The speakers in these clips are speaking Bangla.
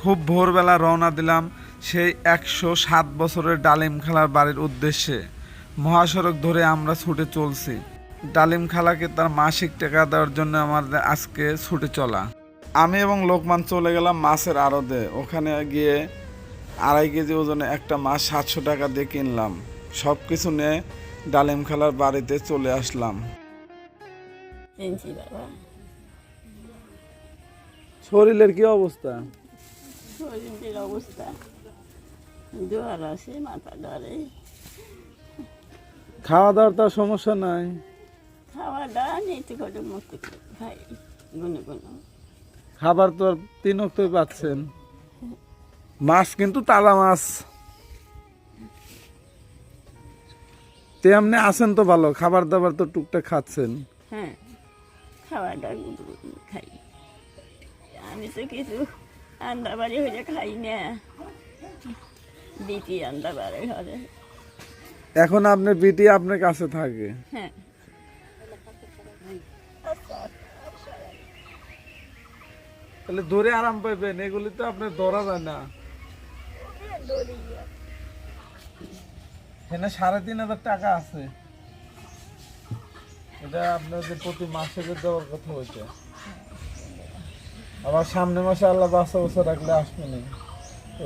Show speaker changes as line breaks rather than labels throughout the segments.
খুব ভোরবেলা রওনা দিলাম সেই একশো সাত বছরের ডালিম খালার বাড়ির উদ্দেশ্যে। মহাসড়ক ধরে আমরা ছুটে চলছি। ডালিম খালাকে তার মাসিক টাকা দেওয়ার জন্য আমাদের আজকে ছুটে চলা। আমি এবং লোকমান চলে গেলাম মাছের আড়তে। ওখানে গিয়ে আড়াই কেজি ওজনে একটা মাছ সাতশো টাকা দিয়ে কিনলাম। সব কিছু নিয়ে ডালিম খালার বাড়িতে চলে আসলাম। শরীরের কি অবস্থা?
শরীরের অবস্থা জ্বর আছে মাথা ধরে
খাওয়া দাওয়ার তো সমস্যা নাই?
খাওয়া দাওয়া নিতে করে মুক্তি খাই গুনে গুনে
খাবার তো আর তিন অক্তই পাচ্ছেন। মাছ কিন্তু তালা মাছ। তেমনি আছেন তো ভালো খাবার দাবার তো টুকটাক খাচ্ছেন।
হ্যাঁ খাওয়া দাওয়া খাই। আমি তো কিছু আন্দা বাড়ি হয়ে খাই না। দিতি আন্দা বাড়ি ঘরে।
এখন আপনার বিটি আপনার কাছে থাকে।
হ্যাঁ।
তাহলে ধরে আরাম পাইবেন এগুলি তো আপনার ধরা যায় না। এখানে সাড়ে তিন হাজার টাকা আছে। এটা আপনার যে প্রতি মাসে যে দেওয়ার কথা হয়েছে আবার সামনে মাসে আল্লাহ বাচ্চা বছর রাখলে আসবেন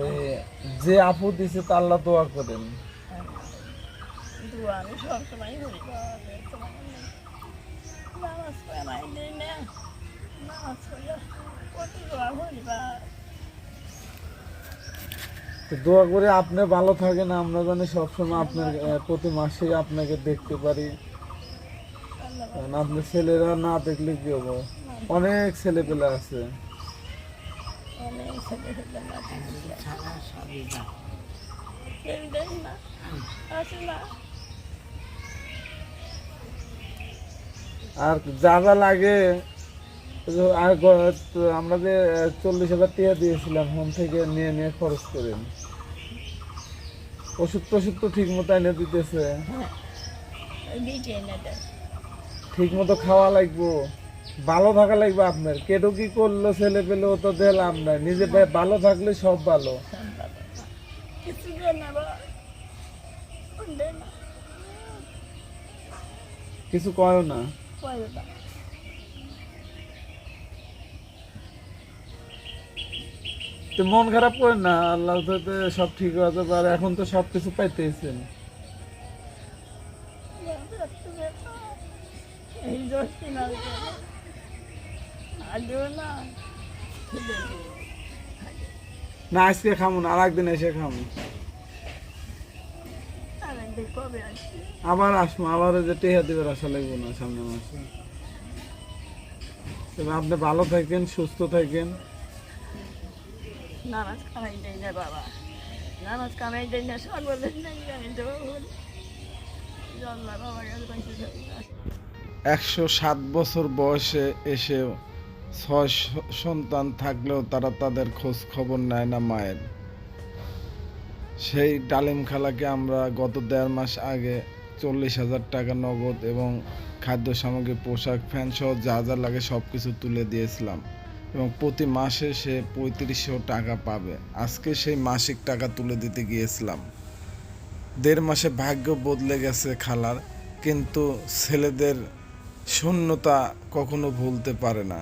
এই যে আপু দিছে তা আল্লাহ দোয়া করেন।
দুয়া করি। না। দোয়া
আপনি ভালো থাকেন আমরা জানি সবসময় আপনার প্রতি মাসে আপনাকে দেখতে পারি। কারণ আপনার ছেলেরা না দেখলে কি হব? অনেক ছেলে পেলে আছে। আর যা যা লাগে আর আমরা যে চল্লিশ হাজার টিয়া দিয়েছিলাম হোম থেকে নিয়ে নিয়ে খরচ করেন ওষুধ টষুধ তো ঠিক মতো এনে দিতেছে।
হ্যাঁ
ঠিক মতো খাওয়া লাগবো। ভালো থাকা লাগবে আপনার। কেটো কি করল ছেলে পেলে ও তো দিলাম না নিজে ভালো থাকলে সব ভালো।
কিছু
কয় না তো মন খারাপ করেন না আল্লাহ সব ঠিক হতে আর এখন তো সব কিছু পাইতেছেন।
এই না আজও না
না আজকে খামো না আর একদিন এসে খামো। আবার আসব আবার যে টেহা দিবার আশা লাগবো না সামনে মাসে। তবে আপনি ভালো থাকেন সুস্থ থাকেন।
নামাজ কামাই দেয় না বাবা। নামাজ কামাই দেয় না নাই
একশো সাত বছর বয়সে এসে ছয় সন্তান থাকলেও তারা তাদের খোঁজ খবর নেয় না মায়ের। সেই ডালিম খালাকে আমরা গত দেড় মাস আগে চল্লিশ হাজার টাকা নগদ এবং খাদ্য সামগ্রী, পোশাক ফ্যান সহ যা যা লাগে সব কিছু তুলে দিয়েছিলাম এবং প্রতি মাসে সে পঁয়ত্রিশশো টাকা পাবে। আজকে সেই মাসিক টাকা তুলে দিতে গিয়েছিলাম। দেড় মাসে ভাগ্য বদলে গেছে খালার, কিন্তু ছেলেদের শূন্যতা কখনো ভুলতে পারে না।